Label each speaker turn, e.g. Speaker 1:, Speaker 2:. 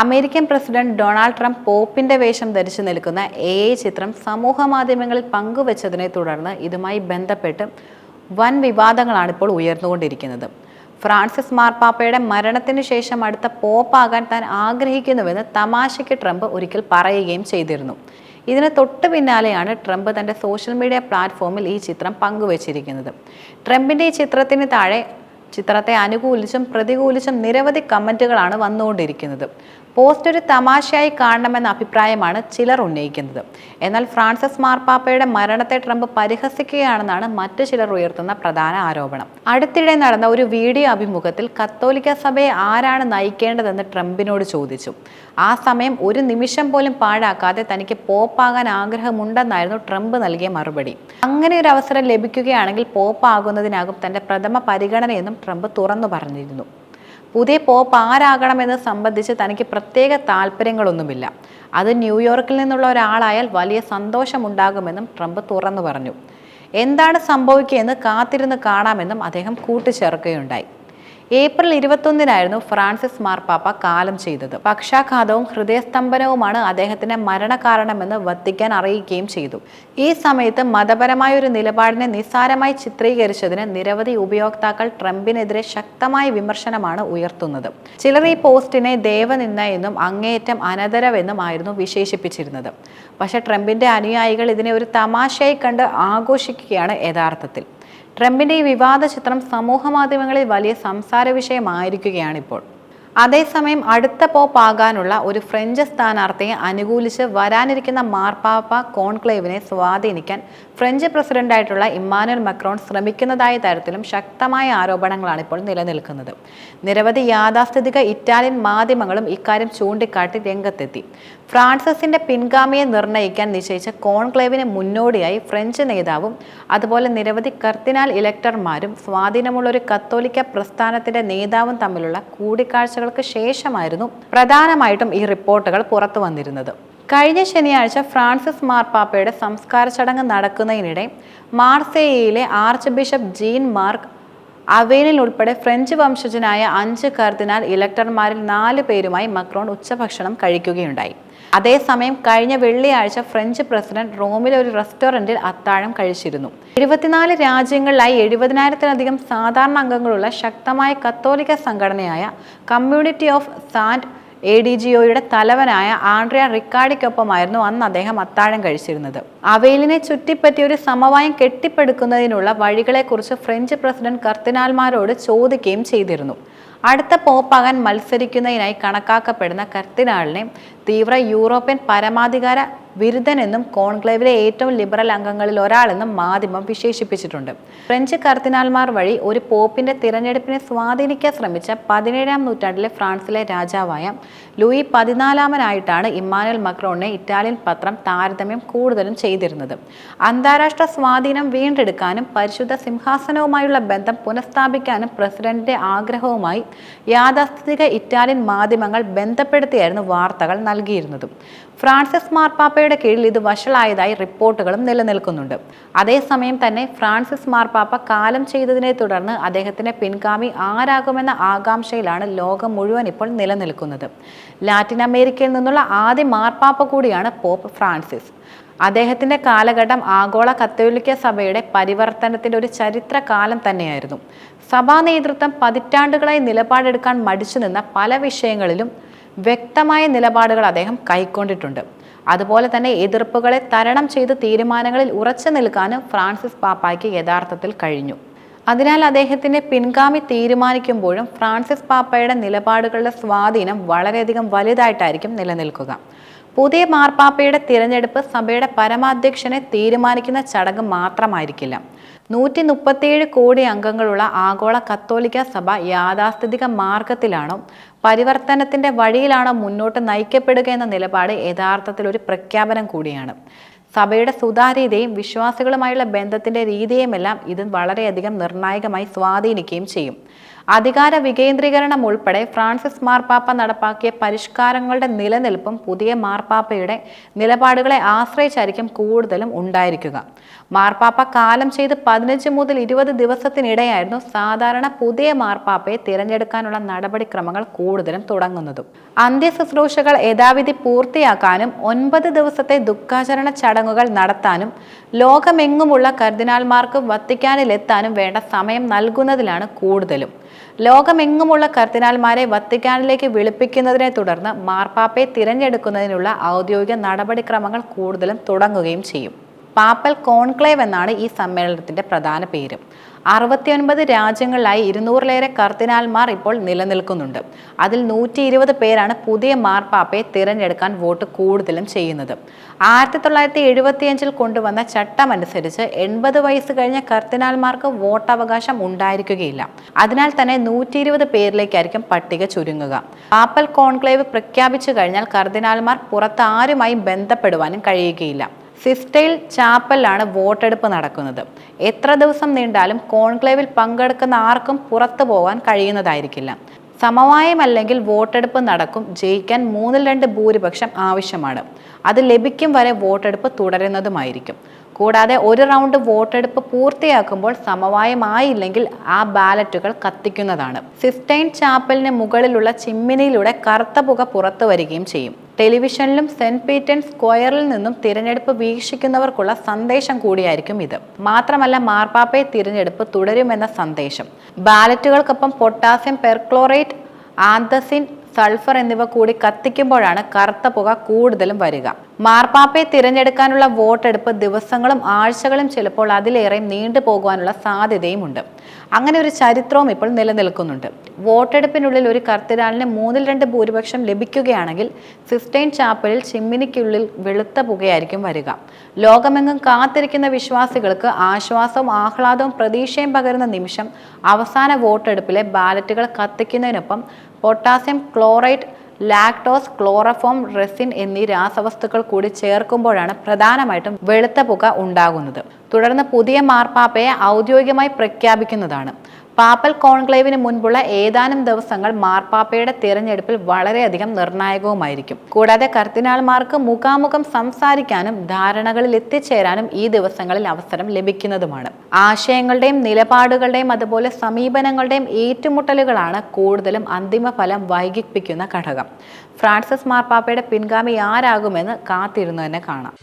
Speaker 1: American president Donald Trump പോപ്പിന്റെ വേഷം ധരിച്ചു നിൽക്കുന്ന എ ചിത്രം സമൂഹ മാധ്യമങ്ങളിൽ പങ്കുവച്ചതിനെ തുടർന്ന് ഇതുമായി ബന്ധപ്പെട്ട് വൻ വിവാദങ്ങളാണ് ഇപ്പോൾ ഉയർന്നുകൊണ്ടിരിക്കുന്നത്. ഫ്രാൻസിസ് മാർപ്പാപ്പയുടെ മരണത്തിന് ശേഷം അടുത്ത പോപ്പാകാൻ താൻ ആഗ്രഹിക്കുന്നുവെന്ന് തമാശയ്ക്ക് ട്രംപ് ഒരിക്കൽ പറയുകയും ചെയ്തിരുന്നു. ഇതിന് തൊട്ട് പിന്നാലെയാണ് ട്രംപ് തന്റെ സോഷ്യൽ മീഡിയ പ്ലാറ്റ്ഫോമിൽ ഈ ചിത്രം പങ്കുവച്ചിരിക്കുന്നത്. ട്രംപിന്റെ ഈ ചിത്രത്തിന് താഴെ ചിത്രത്തെ അനുകൂലിച്ചും പ്രതികൂലിച്ചും നിരവധി കമന്റുകളാണ് വന്നുകൊണ്ടിരിക്കുന്നത്. പോസ്റ്റ് ഒരു തമാശയായി കാണണമെന്ന അഭിപ്രായമാണ് ചിലർ ഉന്നയിക്കുന്നത്. എന്നാൽ ഫ്രാൻസിസ് മാർപ്പാപ്പയുടെ മരണത്തെ ട്രംപ് പരിഹസിക്കുകയാണെന്നാണ് മറ്റു ചിലർ ഉയർത്തുന്ന പ്രധാന ആരോപണം. അടുത്തിടെ നടന്ന ഒരു വീഡിയോ അഭിമുഖത്തിൽ കത്തോലിക്ക സഭയെ ആരാണ് നയിക്കേണ്ടതെന്ന് ട്രംപിനോട് ചോദിച്ചു. ആ സമയം ഒരു നിമിഷം പോലും പാഴാക്കാതെ തനിക്ക് പോപ്പാകാൻ ആഗ്രഹമുണ്ടെന്നായിരുന്നു ട്രംപ് നൽകിയ മറുപടി. അങ്ങനെ ഒരു അവസരം ലഭിക്കുകയാണെങ്കിൽ പോപ്പാകുന്നതിനാകും തന്റെ പ്രഥമ പരിഗണനയെന്നും ട്രംപ് തുറന്നു പറഞ്ഞിരുന്നു. പുതിയ പോപ്പ് ആരാകണമെന്ന് സംബന്ധിച്ച് തനിക്ക് പ്രത്യേക താല്പര്യങ്ങളൊന്നുമില്ല. അത് ന്യൂയോർക്കിൽ നിന്നുള്ള ഒരാളായാൽ വലിയ സന്തോഷമുണ്ടാകുമെന്നും ട്രംപ് തുറന്നു പറഞ്ഞു. എന്താണ് സംഭവിക്കുകയെന്ന് കാത്തിരുന്ന് കാണാമെന്നും അദ്ദേഹം കൂട്ടിച്ചേർക്കുകയുണ്ടായി. ഏപ്രിൽ ഇരുപത്തൊന്നിനായിരുന്നു ഫ്രാൻസിസ് മാർപ്പാപ്പ കാലം ചെയ്തത്. പക്ഷാഘാതവും ഹൃദയസ്തംഭനവുമാണ് അദ്ദേഹത്തിന്റെ മരണകാരണമെന്ന് വത്തിക്കാൻ അറിയിക്കുകയും ചെയ്തു. ഈ സമയത്ത് മതപരമായ ഒരു നിലപാടിനെ നിസ്സാരമായി ചിത്രീകരിച്ചതിന് നിരവധി ഉപയോക്താക്കൾ ട്രംപിനെതിരെ ശക്തമായ വിമർശനമാണ് ഉയർത്തുന്നത്. ചിലർ ഈ പോസ്റ്റിനെ ദേവനിന്ന എന്നും അങ്ങേയറ്റം അനതരവെന്നും ആയിരുന്നു വിശേഷിപ്പിച്ചിരുന്നത്. പക്ഷേ ട്രംപിന്റെ അനുയായികൾ ഇതിനെ ഒരു തമാശയായി കണ്ട് ആഘോഷിക്കുകയാണ് യഥാർത്ഥത്തിൽ. ട്രംപിന്റെ ഈ വിവാദ ചിത്രം സമൂഹ മാധ്യമങ്ങളിൽ വലിയ സംസാര വിഷയമായിരിക്കുകയാണ് ഇപ്പോൾ അതേസമയം അടുത്ത പോപ്പ് ആകാനുള്ള ഒരു ഫ്രഞ്ച് സ്ഥാനാർത്ഥിയെ അനുകൂലിച്ച് വരാനിരിക്കുന്ന മാർപ്പാപ്പ കോൺക്ലേവിനെ സ്വാധീനിക്കാൻ ഫ്രഞ്ച് പ്രസിഡന്റായിട്ടുള്ള ഇമ്മാനുവൽ മക്രോൺ ശ്രമിക്കുന്നതായ തരത്തിലും ശക്തമായ ആരോപണങ്ങളാണ് ഇപ്പോൾ നിലനിൽക്കുന്നത്. നിരവധി യാഥാസ്ഥിതിക ഇറ്റാലിയൻ മാധ്യമങ്ങളും ഇക്കാര്യം ചൂണ്ടിക്കാട്ടി രംഗത്തെത്തി. ഫ്രാൻസിന്റെ പിൻഗാമിയെ നിർണയിക്കാൻ നിശ്ചയിച്ച കോൺക്ലേവിന് മുന്നോടിയായി ഫ്രഞ്ച് നേതാവും അതുപോലെ നിരവധി കർത്തിനാൽ ഇലക്ടർമാരും സ്വാധീനമുള്ള ഒരു കത്തോലിക്ക പ്രസ്ഥാനത്തിന്റെ നേതാവും തമ്മിലുള്ള കൂടിക്കാഴ്ചകൾക്ക് ശേഷമായിരുന്നു പ്രധാനമായിട്ടും ഈ റിപ്പോർട്ടുകൾ പുറത്തു വന്നിരുന്നത്. കഴിഞ്ഞ ശനിയാഴ്ച ഫ്രാൻസിസ് മാർപ്പാപ്പയുടെ സംസ്കാര ചടങ്ങ് നടക്കുന്നതിനിടെ മാർസേയിലെ ആർച്ച് ബിഷപ്പ് ജീൻ മാർക്ക് അവേനിൽ ഉൾപ്പെടെ ഫ്രഞ്ച് വംശജനായ അഞ്ച് കർദിനാൽ ഇലക്ടർമാരിൽ നാല് പേരുമായി മക്രോൺ ഉച്ചഭക്ഷണം കഴിക്കുകയുണ്ടായി. അതേസമയം കഴിഞ്ഞ വെള്ളിയാഴ്ച ഫ്രഞ്ച് പ്രസിഡന്റ് റോമിലെ ഒരു റെസ്റ്റോറന്റിൽ അത്താഴം കഴിച്ചിരുന്നു. എഴുപത്തിനാല് രാജ്യങ്ങളിലായി എഴുപതിനായിരത്തിലധികം സാധാരണ അംഗങ്ങളുള്ള ശക്തമായ കത്തോലിക്ക സംഘടനയായ കമ്മ്യൂണിറ്റി ഓഫ് സാന്റ് എ ഡി ജി ഒയുടെ തലവനായ ആൻഡ്രിയ റിക്കാർഡിക്കൊപ്പമായിരുന്നു അന്ന് അദ്ദേഹം അത്താഴം കഴിച്ചിരുന്നത്. അവയിലിനെ ചുറ്റിപ്പറ്റി ഒരു സമവായം കെട്ടിപ്പടുക്കുന്നതിനുള്ള വഴികളെക്കുറിച്ച് ഫ്രഞ്ച് പ്രസിഡന്റ് കർത്തിനാൽമാരോട് ചോദിക്കുകയും ചെയ്തിരുന്നു. അടുത്ത പോപ്പാകാൻ മത്സരിക്കുന്നതിനായി കണക്കാക്കപ്പെടുന്ന കർത്തിനാളിനെ തീവ്ര യൂറോപ്യൻ പരമാധികാര വിരുദ്ധനെന്നും കോൺക്ലേവിലെ ഏറ്റവും ലിബറൽ അംഗങ്ങളിൽ ഒരാളെന്നും മാധ്യമം വിശേഷിപ്പിച്ചിട്ടുണ്ട്. ഫ്രഞ്ച് കർദിനാൾമാർ വഴി ഒരു പോപ്പിന്റെ തിരഞ്ഞെടുപ്പിനെ സ്വാധീനിക്കാൻ ശ്രമിച്ച പതിനേഴാം നൂറ്റാണ്ടിലെ ഫ്രാൻസിലെ രാജാവായ ലൂയി പതിനാലാമനായിട്ടാണ് ഇമ്മാനുവൽ മക്രോണിനെ ഇറ്റാലിയൻ പത്രം താരതമ്യം കൂടുതലും ചെയ്തിരുന്നത്. അന്താരാഷ്ട്ര സ്വാധീനം വീണ്ടെടുക്കാനും പരിശുദ്ധ സിംഹാസനവുമായുള്ള ബന്ധം പുനഃസ്ഥാപിക്കാനും പ്രസിഡന്റിന്റെ ആഗ്രഹവുമായി യാഥാസ്ഥിതിക ഇറ്റാലിയൻ മാധ്യമങ്ങൾ ബന്ധപ്പെടുത്തിയായിരുന്നു വാർത്തകൾ നൽകിയിരുന്നതും. ഫ്രാൻസിസ് മാർപ്പാപ്പയുടെ കീഴിൽ ഇത് വഷളായതായി റിപ്പോർട്ടുകളും നിലനിൽക്കുന്നുണ്ട്. അതേസമയം തന്നെ ഫ്രാൻസിസ് മാർപ്പാപ്പ കാലം ചെയ്തതിനെ തുടർന്ന് അദ്ദേഹത്തിന്റെ പിൻഗാമി ആരാകുമെന്ന ആകാംക്ഷയിലാണ് ലോകം മുഴുവൻ ഇപ്പോൾ നിലനിൽക്കുന്നത്. ലാറ്റിൻ അമേരിക്കയിൽ നിന്നുള്ള ആദ്യ മാർപ്പാപ്പ കൂടിയാണ് പോപ്പ് ഫ്രാൻസിസ്. അദ്ദേഹത്തിന്റെ കാലഘട്ടം ആഗോള കത്തോലിക്ക സഭയുടെ പരിവർത്തനത്തിന്റെ ഒരു ചരിത്ര കാലം തന്നെയായിരുന്നു. സഭാ നേതൃത്വം പതിറ്റാണ്ടുകളായി നിലപാടെടുക്കാൻ മടിച്ചു നിന്ന പല വിഷയങ്ങളിലും വ്യക്തമായ നിലപാടുകൾ അദ്ദേഹം കൈക്കൊണ്ടിട്ടുണ്ട്. അതുപോലെ തന്നെ എതിർപ്പുകളെ തരണം ചെയ്ത് തീരുമാനങ്ങളിൽ ഉറച്ചു നിൽക്കാനും ഫ്രാൻസിസ് പാപ്പായ്ക്ക് യഥാർത്ഥത്തിൽ കഴിഞ്ഞു. അതിനാൽ അദ്ദേഹത്തിന്റെ പിൻഗാമി തീരുമാനിക്കുമ്പോഴും ഫ്രാൻസിസ് പാപ്പയുടെ നിലപാടുകളുടെ സ്വാധീനം വളരെയധികം വലുതായിട്ടായിരിക്കും നിലനിൽക്കുക. പുതിയ മാർപ്പാപ്പയുടെ തിരഞ്ഞെടുപ്പ് സഭയുടെ പരമാധ്യക്ഷനെ തീരുമാനിക്കുന്ന ചടങ്ങ് മാത്രമായിരിക്കില്ല. നൂറ്റി മുപ്പത്തിയേഴ് കോടി അംഗങ്ങളുള്ള ആഗോള കത്തോലിക്ക സഭ യാഥാസ്ഥിതിക മാർഗത്തിലാണോ പരിവർത്തനത്തിന്റെ വഴിയിലാണോ മുന്നോട്ട് നയിക്കപ്പെടുക എന്ന നിലപാട് യഥാർത്ഥത്തിൽ ഒരു പ്രഖ്യാപനം കൂടിയാണ്. സഭയുടെ സുതാര്യതയും വിശ്വാസികളുമായുള്ള ബന്ധത്തിന്റെ രീതിയുമെല്ലാം ഇത് വളരെയധികം നിർണായകമായി സ്വാധീനിക്കുകയും ചെയ്യും. അധികാര വികേന്ദ്രീകരണം ഉൾപ്പെടെ ഫ്രാൻസിസ് മാർപ്പാപ്പ നടപ്പാക്കിയ പരിഷ്കാരങ്ങളുടെ നിലനിൽപ്പും പുതിയ മാർപ്പാപ്പയുടെ നിലപാടുകളെ ആശ്രയിച്ചായിരിക്കും കൂടുതലും ഉണ്ടായിരിക്കുക. മാർപ്പാപ്പ കാലം ചെയ്ത് പതിനഞ്ച് മുതൽ ഇരുപത് ദിവസത്തിനിടെയായിരുന്നു സാധാരണ പുതിയ മാർപ്പാപ്പയെ തിരഞ്ഞെടുക്കാനുള്ള നടപടിക്രമങ്ങൾ കൂടുതലും തുടങ്ങുന്നതും. അന്ത്യശുശ്രൂഷകൾ യഥാവിധി പൂർത്തിയാക്കാനും ഒൻപത് ദിവസത്തെ ദുഃഖാചരണ ചടങ്ങുകൾ നടത്താനും ലോകമെങ്ങുമുള്ള കർദിനാൾമാർക്ക് വത്തിക്കാനിലെത്താനും വേണ്ട സമയം നൽകുന്നതിലാണ് കൂടുതലും. ലോകമെങ്ങുമുള്ള കർദിനാൾമാരെ വത്തിക്കാനിലേക്ക് വിളിപ്പിക്കുന്നതിനെ തുടർന്ന് മാർപ്പാപ്പയെ തിരഞ്ഞെടുക്കുന്നതിനുള്ള ഔദ്യോഗിക നടപടിക്രമങ്ങൾ കൂടുതലും തുടങ്ങുകയും ചെയ്യും. പാപ്പൽ കോൺക്ലേവ് എന്നാണ് ഈ സമ്മേളനത്തിന്റെ പ്രധാന പേര്. അറുപത്തിയൊൻപത് രാജ്യങ്ങളിലായി ഇരുന്നൂറിലേറെ കർദിനാൽമാർ ഇപ്പോൾ നിലനിൽക്കുന്നുണ്ട്. അതിൽ നൂറ്റി ഇരുപത് പേരാണ് പുതിയ മാർപ്പാപ്പയെ തിരഞ്ഞെടുക്കാൻ വോട്ട് കൂടുതലും ചെയ്യുന്നത്. ആയിരത്തി തൊള്ളായിരത്തി എഴുപത്തിയഞ്ചിൽ കൊണ്ടുവന്ന ചട്ടമനുസരിച്ച് എൺപത് വയസ്സ് കഴിഞ്ഞ കർദിനാൽമാർക്ക് വോട്ടവകാശം ഉണ്ടായിരിക്കുകയില്ല. അതിനാൽ തന്നെ നൂറ്റി ഇരുപത് പേരിലേക്കായിരിക്കും പട്ടിക ചുരുങ്ങുക. പാപ്പൽ കോൺക്ലേവ് പ്രഖ്യാപിച്ചു കഴിഞ്ഞാൽ കർദിനാൽമാർ പുറത്ത് ആരുമായും ബന്ധപ്പെടുവാനും കഴിയുകയില്ല. സിസ്റ്റൈൽ ചാപ്പലിലാണ് വോട്ടെടുപ്പ് നടക്കുന്നത്. എത്ര ദിവസം നീണ്ടാലും കോൺക്ലേവിൽ പങ്കെടുക്കുന്ന ആർക്കും പുറത്തു പോകാൻ കഴിയുന്നതായിരിക്കില്ല. സമവായമല്ലെങ്കിൽ വോട്ടെടുപ്പ് നടക്കും ജയിക്കാൻ മൂന്നിൽ രണ്ട് ഭൂരിപക്ഷം ആവശ്യമാണ്. അത് ലഭിക്കും വരെ വോട്ടെടുപ്പ് തുടരുന്നതുമായിരിക്കും. കൂടാതെ ഒരു റൗണ്ട് വോട്ടെടുപ്പ് പൂർത്തിയാക്കുമ്പോൾ സമവായമായില്ലെങ്കിൽ ആ ബാലറ്റുകൾ കത്തിക്കുന്നതാണ്. സിസ്റ്റൈൻ ചാപ്പലിന് മുകളിലുള്ള ചിമ്മിനിയിലൂടെ കറുത്ത പുക പുറത്തു വരികയും ചെയ്യും. ടെലിവിഷനിലും സെന്റ് പീറ്റേൺ സ്ക്വയറിൽ നിന്നും തിരഞ്ഞെടുപ്പ് വീക്ഷിക്കുന്നവർക്കുള്ള സന്ദേശം കൂടിയായിരിക്കും ഇത്. മാത്രമല്ല മാർപ്പാപ്പയെ തിരഞ്ഞെടുപ്പ് തുടരുമെന്ന സന്ദേശം. ബാലറ്റുകൾക്കൊപ്പം പൊട്ടാസ്യം പെർക്ലോറേറ്റ് ആന്തസിൻ സൾഫർ എന്നിവ കൂടി കത്തിക്കുമ്പോഴാണ് കറുത്ത പുക കൂടുതലും വരിക. മാർപ്പാപ്പയെ തിരഞ്ഞെടുക്കാനുള്ള വോട്ടെടുപ്പ് ദിവസങ്ങളും ആഴ്ചകളും ചിലപ്പോൾ അതിലേറെ നീണ്ടു പോകുവാനുള്ള സാധ്യതയുമുണ്ട്. അങ്ങനെ ഒരു ചരിത്രവും ഇപ്പോൾ നിലനിൽക്കുന്നുണ്ട്. വോട്ടെടുപ്പിനുള്ളിൽ ഒരു കർത്തിരാളിന് മൂന്നിൽ രണ്ട് ഭൂരിപക്ഷം ലഭിക്കുകയാണെങ്കിൽ സിസ്റ്റൈൻ ചാപ്പലിൽ ചിമ്മിനിക്കുള്ളിൽ വെളുത്ത പുകയായിരിക്കും വരിക. ലോകമെങ്ങും കാത്തിരിക്കുന്ന വിശ്വാസികൾക്ക് ആശ്വാസവും ആഹ്ലാദവും പ്രതീക്ഷയും പകരുന്ന നിമിഷം അവസാന വോട്ടെടുപ്പിലെ ബാലറ്റുകൾ കത്തിക്കുന്നതിനൊപ്പം potassium chloride lactose chloroform resin എന്നീ രാസവസ്തുക്കൾ കൂടി ചേർക്കുമ്പോഴാണ് പ്രധാനമായിട്ടും വെളുത്ത പുക ഉണ്ടാകുന്നത്. തുടർന്ന് പുതിയ മാർപ്പാപ്പയെ ഔദ്യോഗികമായി പ്രഖ്യാപിക്കുന്നതാണ്. പാപ്പൽ കോൺക്ലേവിന് മുൻപുള്ള ഏതാനും ദിവസങ്ങൾ മാർപ്പാപ്പയുടെ തിരഞ്ഞെടുപ്പിൽ വളരെയധികം നിർണായകവുമായിരിക്കും. കൂടാതെ കർദിനാൾമാർക്ക് മുഖാമുഖം സംസാരിക്കാനും ധാരണകളിൽ എത്തിച്ചേരാനും ഈ ദിവസങ്ങളിൽ അവസരം ലഭിക്കുന്നതുമാണ്. ആശയങ്ങളുടെയും നിലപാടുകളുടെയും അതുപോലെ സമീപനങ്ങളുടെയും ഏറ്റുമുട്ടലുകളാണ് കൂടുതലും അന്തിമഫലം വൈകിപ്പിക്കുന്ന ഘടകം. ഫ്രാൻസിസ് മാർപ്പാപ്പയുടെ പിൻഗാമി ആരാകുമെന്ന് കാത്തിരുന്നു തന്നെ കാണാം.